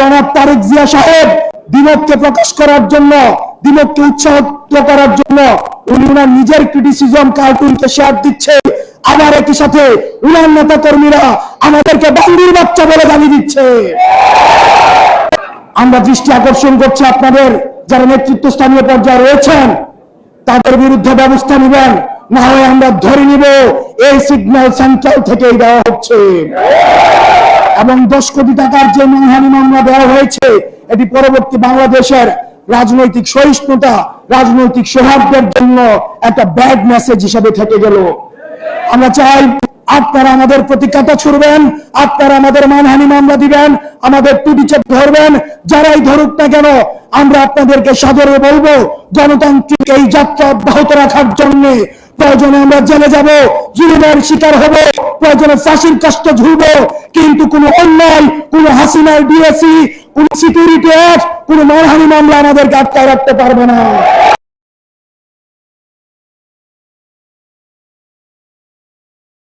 জনাব তারেক জিয়া সাহেব দিনককে প্রকাশ করার জন্য দিনককে উৎসাহিত করার জন্য উনি উনার নিজের ক্রিটিসিজম কার্টুনকে শেয়ার দিচ্ছে। আবার একই সাথে উনার নেতা কর্মীরা আমাদেরকে বান্দির বাচ্চা বলে গালি দিচ্ছে। আমরা দৃষ্টি আকর্ষণ করছি আপনাদের যারা নেতৃত্ব স্থানীয় পর্যায়ে রয়েছেন, তাদের বিরুদ্ধে ব্যবস্থা নেবেন, না হয় আমরা ধরে নিব এই সিগন্যাল সেন্ট্রাল থেকেই দেওয়া হচ্ছে। এবং দশ কোটি টাকার যে মানহানি মামলা দেওয়া হয়েছে, এটি পরবর্তী বাংলাদেশের রাজনৈতিক সহিষ্ণুতা, রাজনৈতিক সৌহার্দ্যের জন্য একটা ব্যাড মেসেজ হিসেবে থেকে গেল। আমরা চাই আপনারা আমাদের প্রতি কাটা ছুড়বেন, আপনারা আমাদের মানহানি মামলা দিবেন, আমাদের টুটি চেপ ধরবেন, যারাই ধরুক না কেন, আমরা আপনাদেরকে সাদরে বলব, গণতান্ত্রিক এই যাত্রা অব্যাহত রাখার জন্য প্রয়োজনে আমরা জেলে যাব, জুলুমের শিকার হব। প্রয়োজনে ফাঁসির কষ্ট ঝুলব, কিন্তু কোনো অন্যায়, কোনো হাসিনার ডিএসি কোন সিকিউরিটি অ্যাক্ট কোন মানহানি মামলা আমাদেরকে আটকায় রাখতে পারবে না।